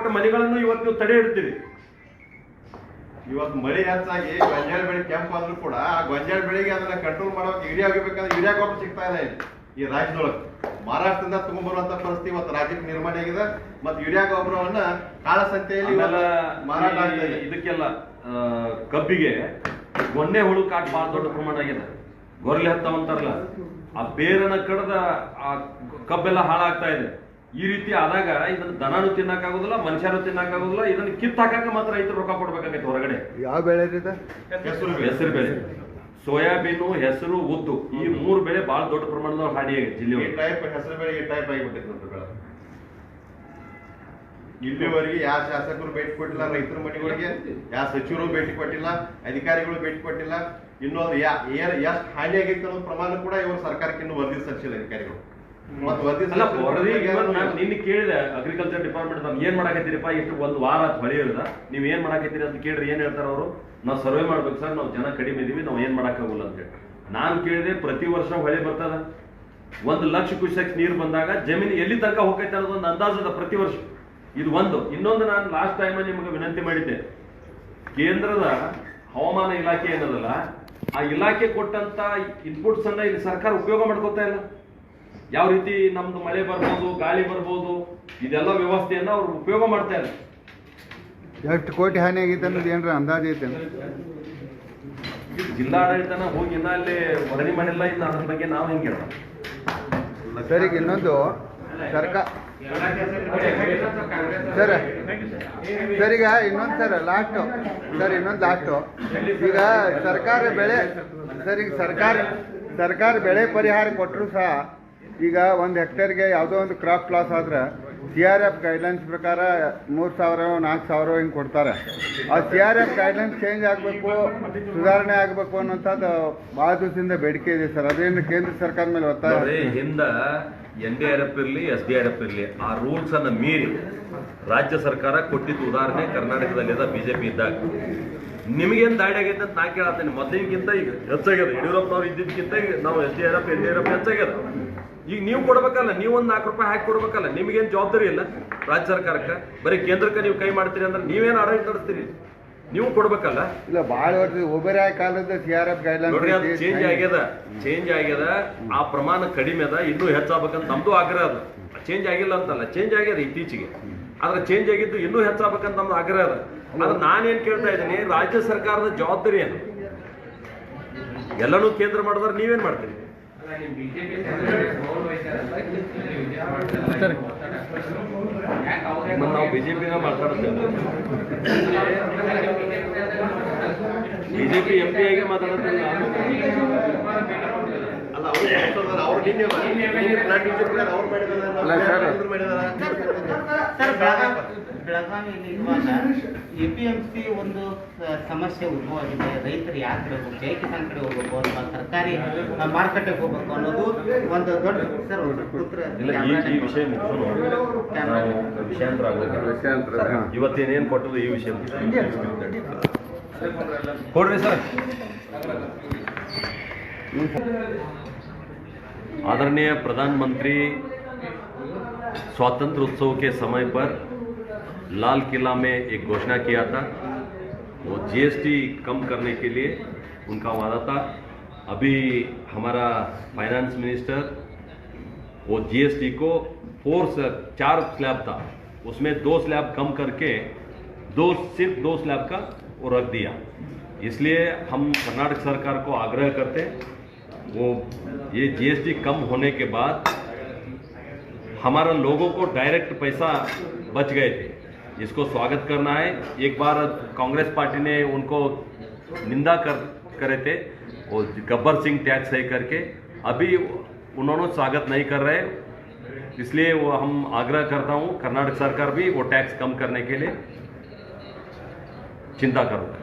ಕೊಟ್ಟ ಮನೆಗಳನ್ನು ಇವತ್ತು ನೀವು ತಡೆ ಇಡ್ತೀರಿ. ಇವತ್ತು ಮಳೆ ಹೆಚ್ಚಾಗಿ ಗೊಂಜಾಳ ಬೆಳೆ ಕೆಂಪು ಆದ್ರೂ ಕೂಡ ಆ ಗೊಂಜಾಳ ಬೆಳೆಗೆ ಅದನ್ನ ಕಂಟ್ರೋಲ್ ಮಾಡೋಕೆ ಯೂರಿಯಾ ಆಗಬೇಕಂದ್ರೆ ಯೂರಿಯಾ ಗೊಬ್ಬರ ಸಿಗ್ತಾ ಇಲ್ಲ ಇಲ್ಲಿ. ಈ ರಾಜ್ಯದೊಳಗೆ. ಮಹಾರಾಷ್ಟ್ರದಿಂದ ತಗೊಂಡ್ಬರುವಂತ ಪರಿಸ್ಥಿತಿ ಇವತ್ತು ರಾಜ್ಯಕ್ಕೆ ನಿರ್ಮಾಣ ಆಗಿದೆ. ಮತ್ತೆ ಯೂರಿಯಾ ಗೊಬ್ಬರವನ್ನ ಕಾಳಸಂತೆಯಲ್ಲಿ ಮಾರಾಟ ಇದೆ. ಇದಕ್ಕೆಲ್ಲ ಕಬ್ಬಿಗೆ ಗೊನ್ನೆ ಹುಳು ಕಾಟ್ ಬಹಳ ದೊಡ್ಡ ಪ್ರಮಾಣ ಆಗಿದೆ. ಗೊರ್ಲೆ ಹತ್ತವಂತಾರಲ್ಲ ಆ ಬೇರನ್ನ ಕಡ್ದ ಆ ಕಬ್ಬೆಲ್ಲ ಹಾಳಾಗ್ತಾ ಇದೆ. ಈ ರೀತಿ ಆದಾಗ ಇದನ್ನ ದನನು ತಿನ್ನಕ್ಕಾಗೋದಿಲ್ಲ ಮನುಷ್ಯರು ತಿನ್ನಕ್ಕಾಗೋದಿಲ್ಲ ಇದನ್ನ ಕಿತ್ ಹಾಕಾಕ ಮಾತ್ರ ರೈತರು ರೊಕ್ಕ ಕೊಡ್ಬೇಕಾಗೈತೆ ಹೊರಗಡೆ. ಯಾವ ಬೆಳೆ ಇದೆ? ಹೆಸರು ಬೆಳೆ. ಹೆಸರು ಬೆಳೆ. ಸೋಯಾಬೀನು ಹೆಸರು ಉದ್ದು ಈ ಮೂರು ಬೆಳೆ ಬಹಳ ದೊಡ್ಡ ಪ್ರಮಾಣದಲ್ಲಿ ಹಾನಿ ಆಗೈತೆ ಜಿಲ್ಲೆ ಟೈಪ್ ಹೆಸರು ಬೆಳೆ ಈ ಟೈಪ್ ಆಗಿಬಿಟ್ಟೈತೆ ನೋಡ್ರಿ ಬೆಳೆ. ಇಲ್ಲಿವರೆಗೆ ಯಾವ ಶಾಸಕರು ಭೇಟಿ ಕೊಟ್ಟಿಲ್ಲ ರೈತರ ಮನೆಗಳಿಗೆ ಯಾವ ಸಚಿವರು ಭೇಟಿ ಕೊಟ್ಟಿಲ್ಲ ಅಧಿಕಾರಿಗಳು ಭೇಟಿ ಕೊಟ್ಟಿಲ್ಲ ಇನ್ನೊಂದು ಯಾ ಎಷ್ಟು ಹಾನಿ ಆಗೈತೆ ಅನ್ನೋ ಪ್ರಮಾಣ ಕೂಡ ಇವರು ಸರ್ಕಾರಕ್ಕೆ ಇನ್ನು ವರದಿ ಸಲ್ಲಿಸಿಲ್ಲ ಅಧಿಕಾರಿಗಳು. ಅಲ್ಲ ನಿನ್ನೆ ಕೇಳಿದೆ ಅಗ್ರಿಕಲ್ಚರ್ ಡಿಪಾರ್ಟ್ಮೆಂಟ್ ನಾವು ಏನ್ ಮಾಡಾಕತ್ತೀರಿಪ್ಪ ಎಷ್ಟು ಒಂದು ವಾರ ಬಳಿ ಮಳೆ ಇರದ ನೀವ್ ಏನ್ ಮಾಡಾಕತ್ತೀರಿ ಅಂತ ಕೇಳ್ರಿ ಏನ್ ಹೇಳ್ತಾರ ಅವರು? ನಾವು ಸರ್ವೆ ಮಾಡ್ಬೇಕು ಸರ್ ನಾವು ಜನ ಕಡಿಮೆ ಇದೀವಿ ನಾವು ಏನ್ ಮಾಡಕ್ಕಾಗಲ್ಲ ಅಂತ ಹೇಳಿ. ನಾನ್ ಕೇಳಿದೆ ಪ್ರತಿ ವರ್ಷ ಹೊಳೆ ಬರ್ತದ. ಒಂದು ಲಕ್ಷ ಕ್ಯೂಸೆಕ್ಸ್ ನೀರು ಬಂದಾಗ ಜಮೀನು ಎಲ್ಲಿ ತನಕ ಹೋಗೈತೆ ಅನ್ನೋದು ಒಂದು ಅಂದಾಜದ ಪ್ರತಿ ವರ್ಷ. ಇದು ಒಂದು. ಇನ್ನೊಂದು ನಾನು ಲಾಸ್ಟ್ ಟೈಮ್ ನಿಮಗೆ ವಿನಂತಿ ಮಾಡಿದ್ದೆ. ಕೇಂದ್ರದ ಹವಾಮಾನ ಇಲಾಖೆ ಏನದಲ್ಲ ಆ ಇಲಾಖೆ ಕೊಟ್ಟಂತ ಇನ್ಪುಟ್ಸ್ ಅನ್ನ ಇಲ್ಲಿ ಸರ್ಕಾರ ಉಪಯೋಗ ಮಾಡ್ಕೋತಾ ಇಲ್ಲ. ಯಾವ ರೀತಿ ನಮ್ದು ಮಳೆ ಬರ್ಬೋದು ಗಾಳಿ ಬರ್ಬೋದು ಇದೆಲ್ಲ ವ್ಯವಸ್ಥೆಯನ್ನ ಅವ್ರು ಉಪಯೋಗ ಮಾಡ್ತಾ ಇದ್ದಾರೆ. ಎಷ್ಟು ಕೋಟಿ ಹಾನಿ ಆಗೈತೆ ಅನ್ನೋದು ಏನ್ರ ಅಂದಾಜು ಐತೆ ಜಿಲ್ಲಾಡಳಿತನ ಹೋಗಿ ಇನ್ನ ಅಲ್ಲಿ ವರದಿ ಮಾಡಿಲ್ಲ ಇನ್ನು ಅದ್ರ ಬಗ್ಗೆ ನಾವು ಹೆಂಗೆ ಸರಿ ಇನ್ನೊಂದು. ಸರ್ಕಾರ ಸರ್ ಸರ್ ಈಗ ಇನ್ನೊಂದು ಸರ್ ಲಾಸ್ಟು ಸರ್ ಇನ್ನೊಂದು ಲಾಸ್ಟು ಈಗ ಸರ್ಕಾರ ಬೆಳೆ ಸರ್ ಈಗ ಸರ್ಕಾರ ಸರ್ಕಾರ ಬೆಳೆ ಪರಿಹಾರ ಕೊಟ್ಟರು ಸಹ ಈಗ ಒಂದು ಹೆಕ್ಟೇರ್ಗೆ ಯಾವುದೋ ಒಂದು ಕ್ರಾಪ್ ಲಾಸ್ ಆದ್ರೆ ಸಿ ಆರ್ ಎಫ್ ಗೈಡ್ಲೈನ್ಸ್ ಪ್ರಕಾರ ಮೂರು ಸಾವಿರ, ನಾಲ್ಕು ಸಾವಿರ ಹಿಂಗೆ ಕೊಡ್ತಾರೆ. ಆ C R F guidelines change ಆಗಬೇಕು, ಸುಧಾರಣೆ ಆಗಬೇಕು ಅನ್ನೋಂಥದ್ದು ಭಾಳ ದಿವಸದಿಂದ ಬೇಡಿಕೆ ಇದೆ ಸರ್. ಅದೇನು ಕೇಂದ್ರ ಸರ್ಕಾರದ ಮೇಲೆ ಒತ್ತಾಯ ಹಿಂದ ಎನ್ ಡಿ ಆರ್ ಎಫ್ ಇರಲಿ, ಎಸ್ ಡಿ ಆರ್ ಎಫ್ ಇರಲಿ, ಆ ರೂಲ್ಸ್ ಅನ್ನು ಮೀರಿ ರಾಜ್ಯ ಸರ್ಕಾರ ಕೊಟ್ಟಿದ್ದು ಉದಾಹರಣೆ ಜೆ ಬಿಜೆಪಿ ಇದ್ದಾಗ. ನಿಮಗೇನು ದಾಡಿ ಆಗೈತೆ ಅಂತ ನಾ ಕೇಳತ್ತೇನೆ ಮೊದಲಿಗಿಂತ ಈಗ ಹೆಚ್ಚಾಗ್ಯದ. ಯಡಿಯೂರಪ್ಪನವ್ರು ಇದ್ದಿದ್ದಕ್ಕಿಂತ ಈಗ ನಾವು S D R F, N D R F ಹೆಚ್ಚಾಗ್ಯದ. ಈಗ ನೀವು ಕೊಡ್ಬೇಕಲ್ಲ ನೀವು ಒಂದು ನಾಲ್ಕು ರೂಪಾಯಿ ಹಾಕಿ ಕೊಡ್ಬೇಕಲ್ಲ ನಿಮಗೇನು ಜವಾಬ್ದಾರಿ ಇಲ್ಲ? ರಾಜ್ಯ ಸರ್ಕಾರಕ್ಕೆ? ಬರೀ ಕೇಂದ್ರಕ್ಕೆ ನೀವು ಕೈ ಮಾಡ್ತೀರಿ ಅಂದ್ರೆ ನೀವೇನು ಆಡಳಿತ ನಡೆಸ್ತೀರಿ? ನೀವು ಕೊಡ್ಬೇಕಲ್ಲ? ಇಲ್ಲ ಬಹಳ ವರ್ಷ ಕಾಲದ ಸಿ ಆರ್ ಎಫ್ ನೋಡ್ರಿ ಅದು ಚೇಂಜ್ ಆಗ್ಯದ ಚೇಂಜ್ ಆಗ್ಯದ ಆ ಪ್ರಮಾಣ ಕಡಿಮೆ ಅದ ಇನ್ನೂ ಹೆಚ್ಚಾಗಬೇಕಂತ ನಮ್ದು ಆಗ್ರಹ ಅದ. ಚೇಂಜ್ ಆಗಿಲ್ಲ ಅಂತಲ್ಲ ಚೇಂಜ್ ಆಗ್ಯದ ಇತ್ತೀಚೆಗೆ. ಆದ್ರೆ ಚೇಂಜ್ ಆಗಿದ್ದು ಇನ್ನೂ ಹೆಚ್ಚಾಗಬೇಕಂತ ನಮ್ದು ಆಗ್ರಹ ಅದ. ಆದ್ರೆ ನಾನೇನ್ ಕೇಳ್ತಾ ಇದ್ದೀನಿ ರಾಜ್ಯ ಸರ್ಕಾರದ ಜವಾಬ್ದಾರಿ ಏನು? ಎಲ್ಲನೂ ಕೇಂದ್ರ ಮಾಡಿದ್ರೆ ನೀವೇನ್ ಮಾಡ್ತೀರಿ? ನಾವು ಬಿಜೆಪಿನ ಮಾತಾಡ್ತೇವೆ. ಬಿಜೆಪಿ ಎಂ ಪಿ ಆಗಿ ಮಾತಾಡುತ್ತಿಲ್ಲ ಬೆಳಗಾವಿಯಲ್ಲಿ ಇವಾಗ ಎ ಪಿ ಎಂ ಸಿ ಒಂದು ಸಮಸ್ಯೆ ಉದ್ಭವ ಆಗಿದೆ ರೈತರು ಯಾವ ಕಡೆ ಹೋಗ್ಬೇಕು ಜೈ ಕಿಸಾನ್ ಕಡೆ ಹೋಗ್ಬೇಕು ಅಥವಾ ಸರ್ಕಾರಿ ಮಾರುಕಟ್ಟೆಗೆ ಹೋಗ್ಬೇಕು ಅನ್ನೋದು ಒಂದು ದೊಡ್ಡ ಸರ್ ಇವತ್ತೇನೇನು ಕೊಟ್ಟದು ಈ ವಿಷಯ ಕೊಡ್ರಿ ಸರ್. आदरणीय प्रधानमंत्री स्वातंत्र उत्सव के समय पर लाल किला में एक घोषणा किया था। वो जीएसटी कम करने के लिए उनका वादा था। अभी हमारा फाइनेंस मिनिस्टर वो जीएसटी को फोर स्लैब चार स्लैब था। उसमें दो स्लैब कम करके दो, सिर्फ़ दो स्लैब का वो रख दिया। इसलिए हम कर्नाटक सरकार को आग्रह करते हैं वो ये जीएसटी कम होने के बाद हमारा लोगों को डायरेक्ट पैसा बच गए थे इसको स्वागत करना है। एक बार कांग्रेस पार्टी ने उनको निंदा कर, करे थे, वो गब्बर सिंह टैक्स है करके। अभी उन्होंने स्वागत नहीं कर रहे, इसलिए वो हम आग्रह करता हूँ, कर्नाटक सरकार भी वो टैक्स कम करने के लिए चिंता करो।